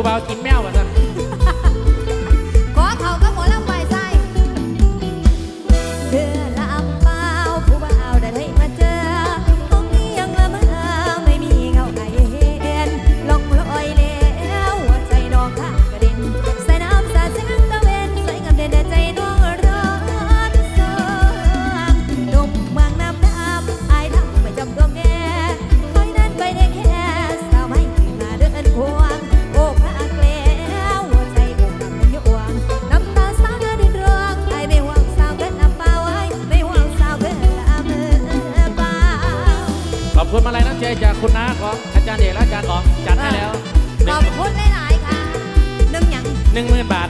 กูเบากินแม่ คุณน้าของอาจารย์เอกและอาจารย์อ๋องจัดให้แล้วขอบคุณหลาย ๆ ค่ะหนึ่งหยัง หนึ่งหมื่นบาท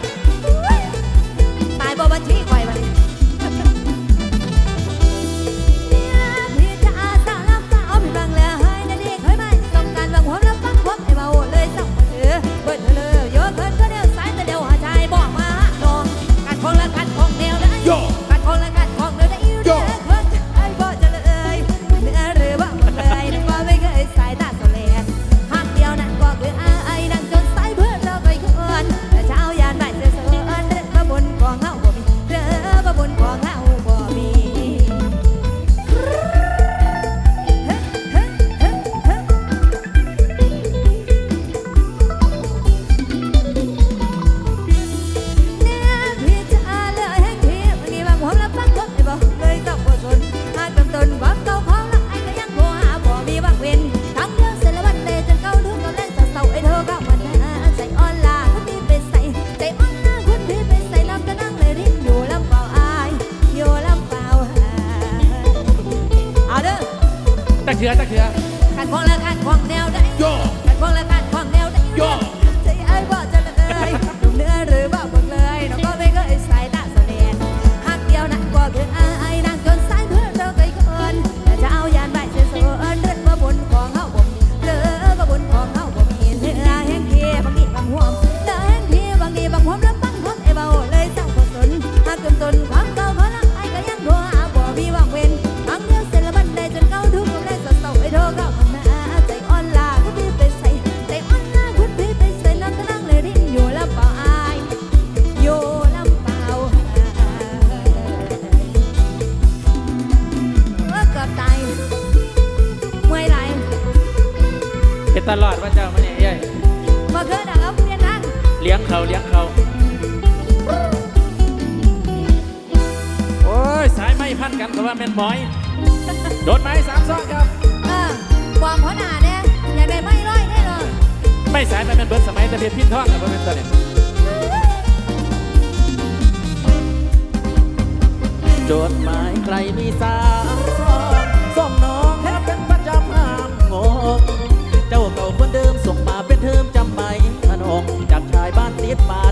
อตะเขือขันพองและวขันพองแนวได้โยขันพองและวขันพองแนวได้โยใจไอ้บ่จะเลยหนุ่มเนื้อหรือบ่ ตลอดว่าเจ้ามันเนี่ยเอ้ยบ่เคยดอกเอาเรียนนั่งเลี้ยงเขาเลี้ยงเขา โอ้ย สายไม่พันกันกับว่าเม่นบอย โดนไหมสามซอกครับ เออความหัวหน้าเด้อย่าได้ไม่ร้อยได้เลยไม่สายมันเป็นเบิร์ดสมัยแต่เพียงพินท่องกับว่าเป็นตัวเนี่ยจดหมายใครมีสามซอก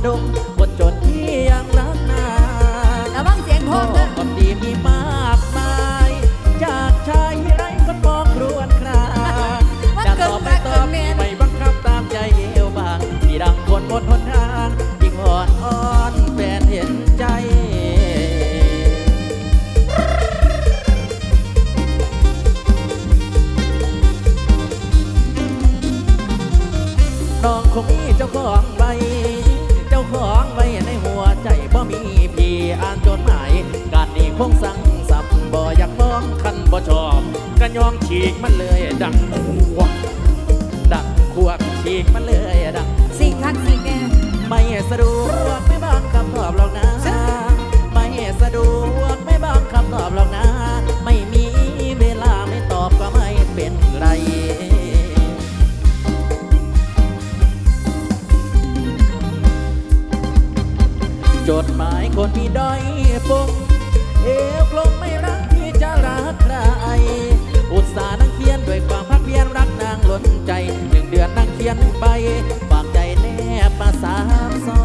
ดง พงสังสับบ่อยากมองคันบ่ชอบกันยองฉีกมันเลยดังควงดังควงฉีกมันเลยดังสิ่งทักสิ่แน่ไม่สะดวกไม่บองคำตอบหรอกนะไม่สะดวกไม่บองคำตอบหรอกนะ ไม่มีเวลาไม่ตอบก็ไม่เป็นไรจดหมายคนมีด้อยปุ๊ม วคงไม่รักที่จะรักใคร อุตส่าห์นั่งเขียนด้วยความภาคเพียรรักนางล้นใจหนึ่งเดือนนั่งเขียนไปฝากใจแนบมาสามซอ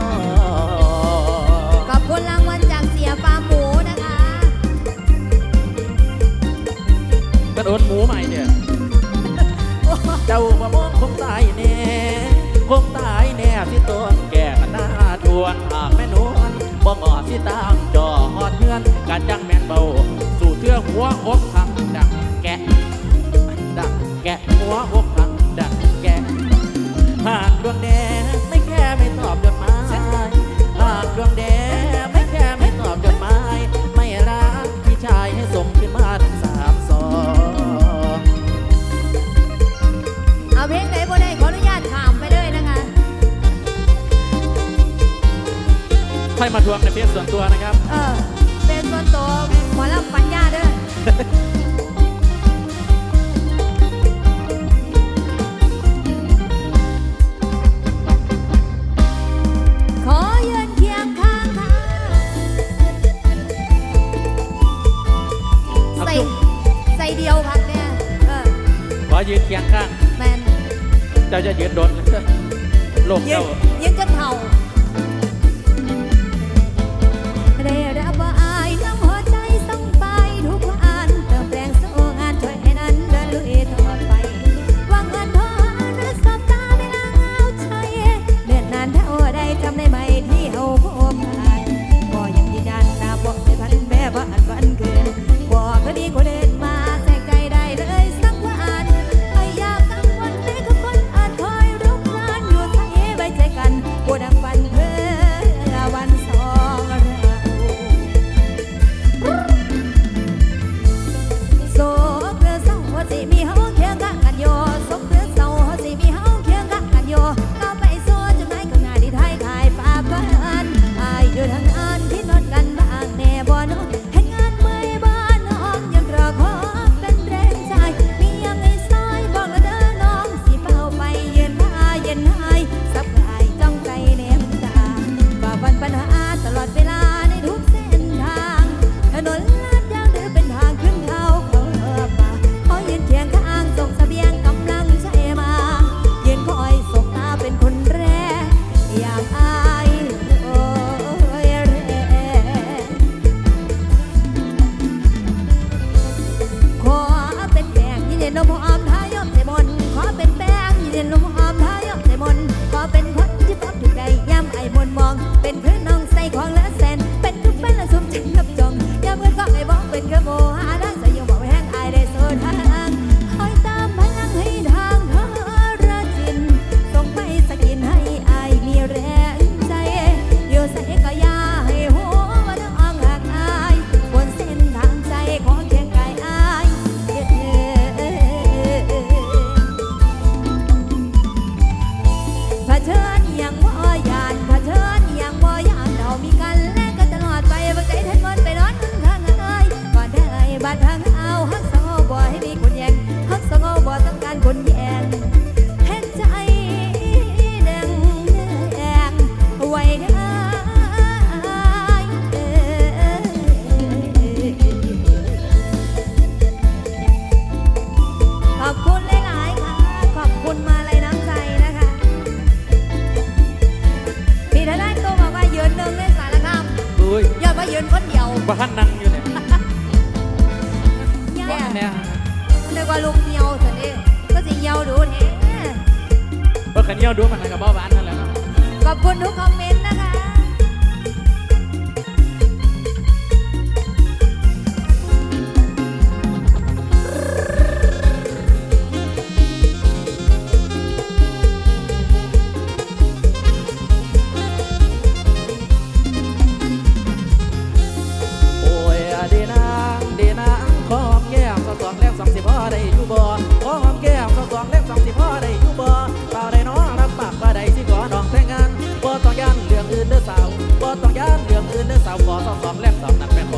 ขอบคุณรางวัลจากเสียฟาหมูนะคะกระโดดหมูใหม่เนี่ยเจ้าปบ่มงคงตายแน่คงตายแน่ที่ตัวแก่หน้าทวนหากแม่ บ่งอที่ตามจอหอดเทือนกันจังแมนเบา สู่เทือหัวอกทางดังแกะดังแกะหัวอก ค่อยมาทวงในเพจส่วนตัวนะครับเออเป็นส่วนตัวหมอลำปัญญาเด้อขอยืนเคียงข้างใส่ใส่เดียวค่ะแม่เออขอยืนเคียงข้าง แมนเจ้าจะยืนโดนโลกเจ้า amor.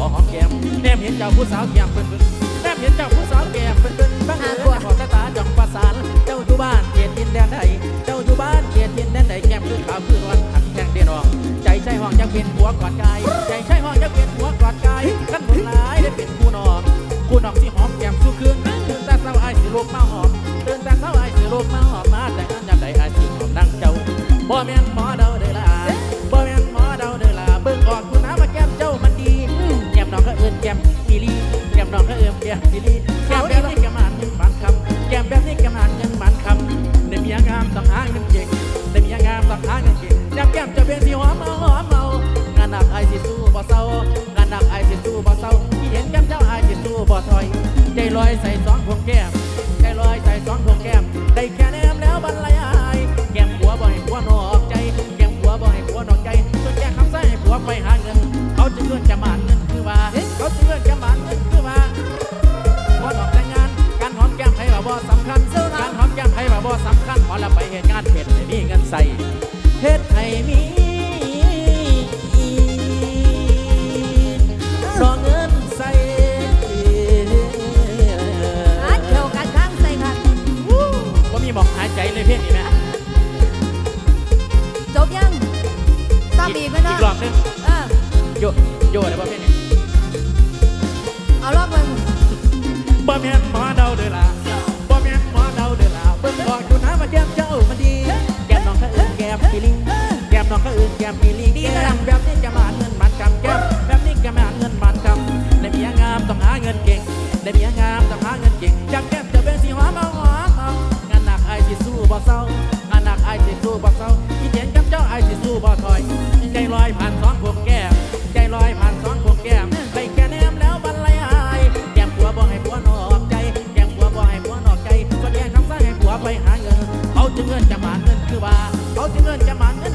อหอมแก้มแนมเห็นเจ้าผู้สาวแก้มเป็ลแนมเห็นเจ้าผู้สาวแก้มเป็ลบังเอิญบอกตาตาจังประสานเจ้าอยู่บ้านเขตดินแดนใดเจ้าอยู่บ้านเขตดินแดนใดแก้มคือขาวคือร้อนขันแทงเดนองใจใช่ห้องจะเป็นหัวกอดกายใจใช่ห้องจะเป็นหัวกอดกายกันผลร้ายได้เป็นคู่นองผู้นองที่หอมแก้มสู้คืนตื่นแต่เช้าไอ้สิโลกมาหอมตื่นแต่เช้าไอ้สิโลกมาหอมมาแต่งานยามใดไอ้สิหอมนั่งเจ้าบ่แม่นหมอ ก้มดีดีแก้มแบบนี้แกมันยังบานคำแก้มแบบนี้แกมันยังมันคำในมียงามต่างหากยังเก่งในมียงามต่างหากยังเก่งยังแก้มจะเป็นที่หอมเมาหอมเมางานหนักไอซิสู้บ่เศร้างานหนักไอซิสู้บ่เศร้าที่เห็นแก้มเจ้าไอซิสู้บ่ถอย ใจลอยใส่สองพวงแก้มใจลอยใส่สองพวงแก้มได้แค่แนมแล้วบรรลัยอายแก้มหัวบ่ให้หัวนอกใจแก้มหัวบ่ให้หัวนอกใจจนแก้คำใส่หัวไปหาเงินเขาจะเกินจะมัน ส่เฮ็ดให้มีรอเงินใส่อาเที่วกันข้างใส่ค่ะก็มีหมอกหายใจเลยเพี้ยนนี่ไหมจบยังซ้ำอีกไหมเนะอีกรอบนึงโย่โย่เลยบ่เพี้ยนี่เอารอบมึงบ่แม่นหมอเดาเด้อล่ะบ่แม่นหมอเดาเด้อล่ะเบิ่งบ่อนคุณน้ามาแจ้มเจ้ามั มน้องก็อื่นแกมปีลีดีกระดำแบบนี้จะมาเงินบันกำแกมแบบนี้จะมาเงินบันกำได้เมียงามต้องหาเงินเก่งได้เมียงามต้องหาเงินเก่งจากแกมจะเป็นสีหอมเอาหอมเอางานหนักไอ้ที่สู้บ่เศร้างานหนักไอ้ที่สู้บ่เศร้าที่เห็นกับเจ้าไอ้ที่สู้บ่ถอย ใจลอยผ่านสองพวกแกมใจลอยผ่านสองพวกแกมไปแกแนมแล้วบรรลัยอายแกมผัวบ่ให้ผัวนอกใจแกมผัวบ่ให้ผัวนอกใจก็แย่งคำสั่งให้ผัวไปหาเงินเขาจึงเงินจะมาเงินคือว่าเขาจึงเงินจะมาเงิน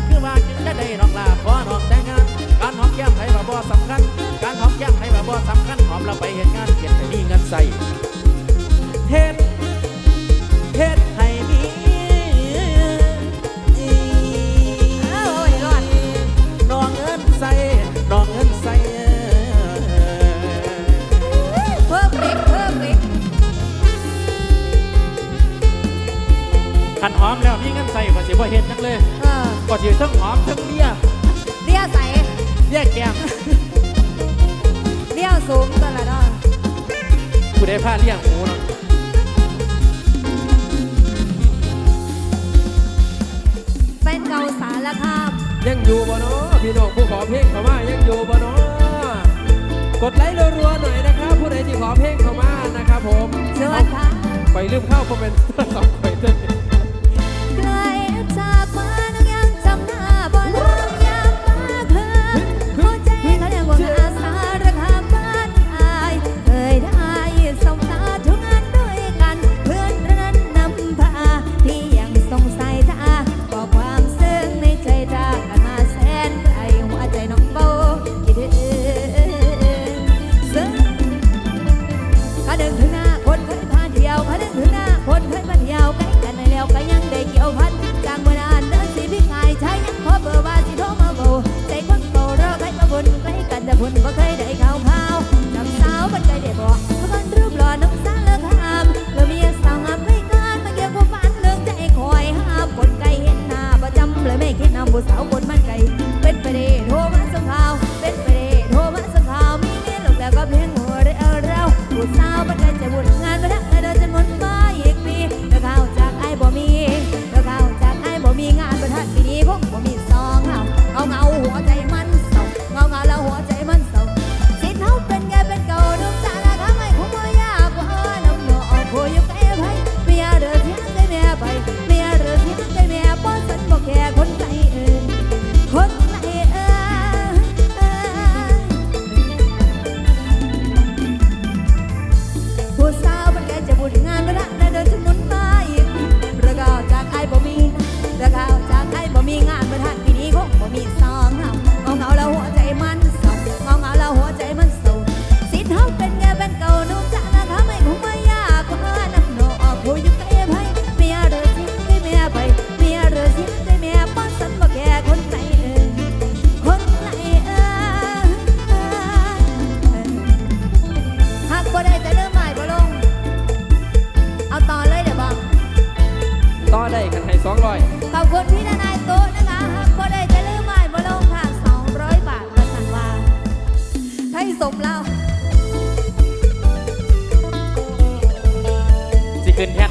ได้ดองลาขอดอกแต่งงาน การหอมแก้มไผ่บ่บ่สำคัญ การหอมแก้มไผ่บ่บ่สำคัญหอมเราไปเห็นงานเห็นแต่มีเงินใส่ เริ่มเข้าคอมเมนต์สองคน นใกล้กันแต่ผลบ่เคยได้เข้าพ สองขอบคุณพี่นายตู้นะคะหากบ่ได้จะลืมใหม่บ่ลงค่ะสองร้อยบาทประสันว่าให้สมเราสิขึ้นแท่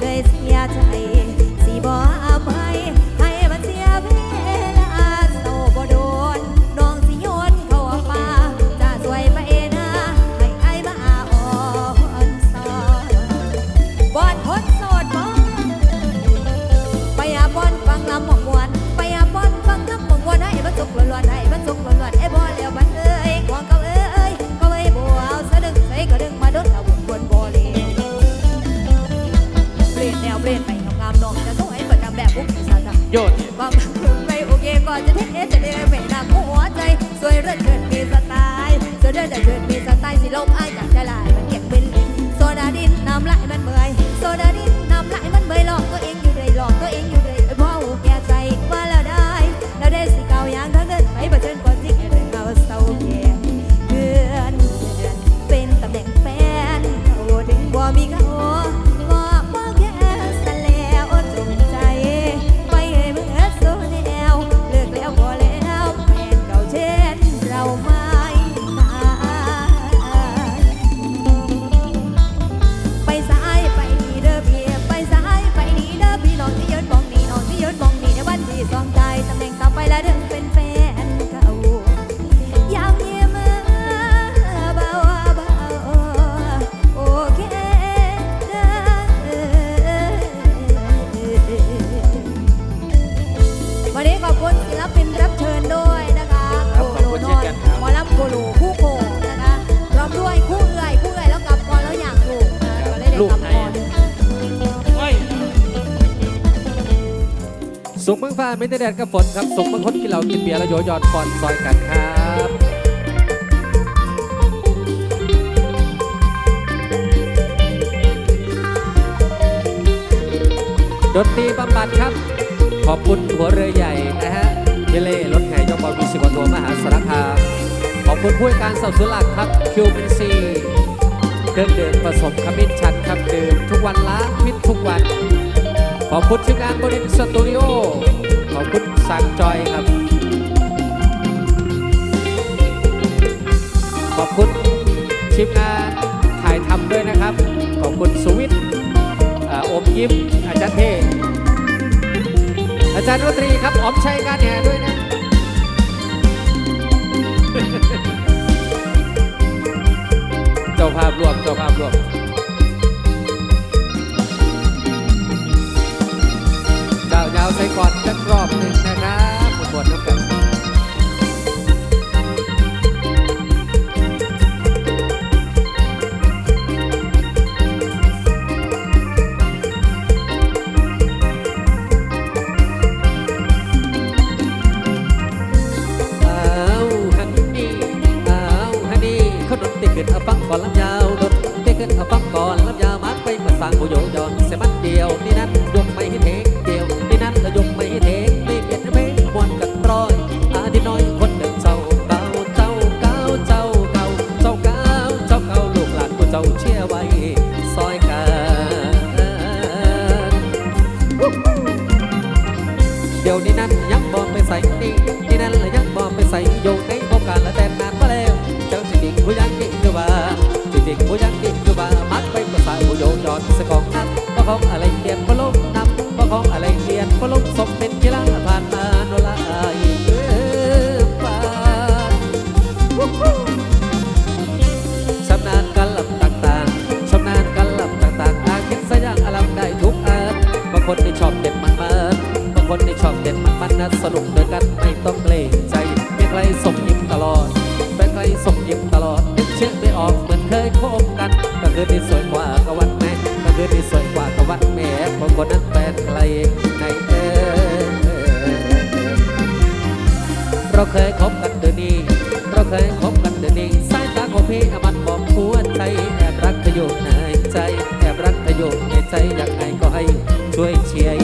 guys ไม่ได้แดดกับฝนครับสุขเมืองคนกินเหล้ากินเบียร์แล้วโยยอดฟอนซอยกันครับดนตรีบำบัดครับ ขอบคุณหัวเรือใหญ่นะฮะเจเล่รถแห่ยกบอลมีสิบกว่าตัวมหาสารคามขอบคุณผู้การสนับสนุนหลักครับคิวบินซีเครื่องดื่มผสมขมิ้นชันครับดื่มทุกวันล้างพิษทุกวันขอบคุณทีมงานบริษัทสตูดิโอ ขอบคุณสังจอยครับ ขอบคุณทีมงานถ่ายทำด้วยนะครับ ขอบคุณสุวิทย์อมยิ้มอาจารย์เทอาจารย์ดนตรีครับออมชัยการแห่ด้วยนะเจ้าภาพรวมเจ้าภาพรวม กันไม่ต้องเกรงใจไม่ใครส่งยิ้มตลอดเป็นใครส่งยิ้มตลอดนึกชื่อไม่ออกเหมือนเคยคบกันก็คือที่สวยกว่ากวันแม่ก็คือที่สวยกว่ากวันแม่บางคนนั้นแฟนใครในเออเราเคยคบกันเดือนนี้ เราเคยคบกันเดือนนี้สายตาของพี่มันบอกหัวใจแอบรักเธออยู่ในใจแอบรักเธออยู่ในใจอยากไงก็ให้ช่วยเชียร์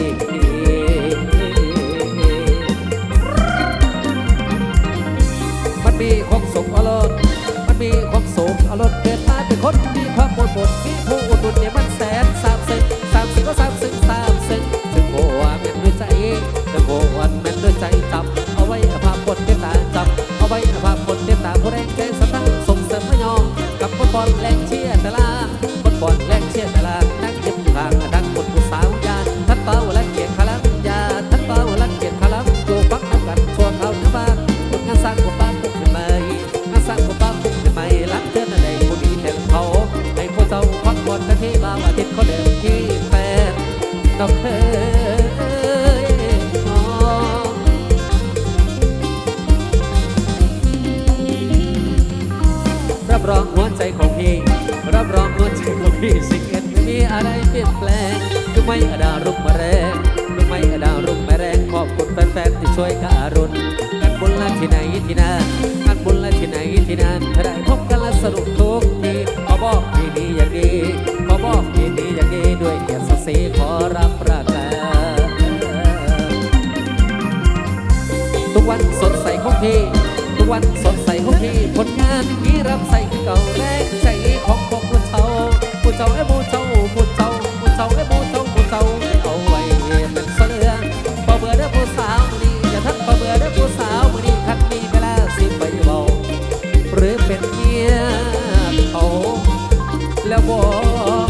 ใจของพี่สิเอ็นไม่มีอะไรเปลี่ยนแปลงลูกไม้อดารุกมาแรงลูกไม้อดารุกมาแรงขอบคุณแฟนๆที่ช่วยการุณงานบุญละที่ไหนที่นั่นงานบุญละที่ไหนที่นั่นถ้าได้พบกันและสนุกทุกทีขอบอกที่ดีอย่างดีขอบอกที่ดีอย่างดีด้วยเกียรติศักดิ์ศรีขอรับประกันทุกวันสดใสของพี่ทุกวันสดใสของพี่ผลงานมีรับใส่ เจ้าไอ้ผู้เจ้าผู้เจ้าผู้เจ้าไอ้ผู้เจ้าผู้เจ้าไม่เอาไว้เป็นเสลืองพอเบื่อเด้อผู้สาวมือนี้อย่าทักพอเบื่อเด้อผู้สาวมือนี้คันมีเวลาสิไปเบาหรือเป็นเมียเขาแล้วบอก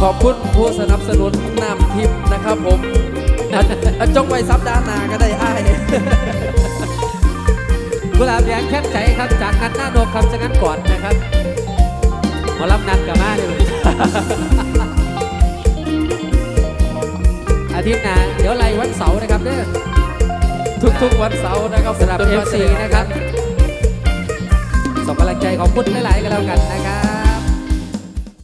ขอบคุณผู้สนับสนุนน้ำทิพย์นะครับผมอะอะจงไว้สัปดาห์หน้าก็ได้อ้าย กุหลาบแดงแค่ใจครับ จากนันหน้าโนกครับจะงั้นก่อนนะครับหมอลำนัดกับมาเลยอาทิตย์หน้าเดี๋ยวไล่วันเสาร์นะครับเด้อทุกๆวันเสาร์นะครับสำหรับผม FC นะครับส่งกำลังใจของคุณหลายๆกันแล้วกันนะครับ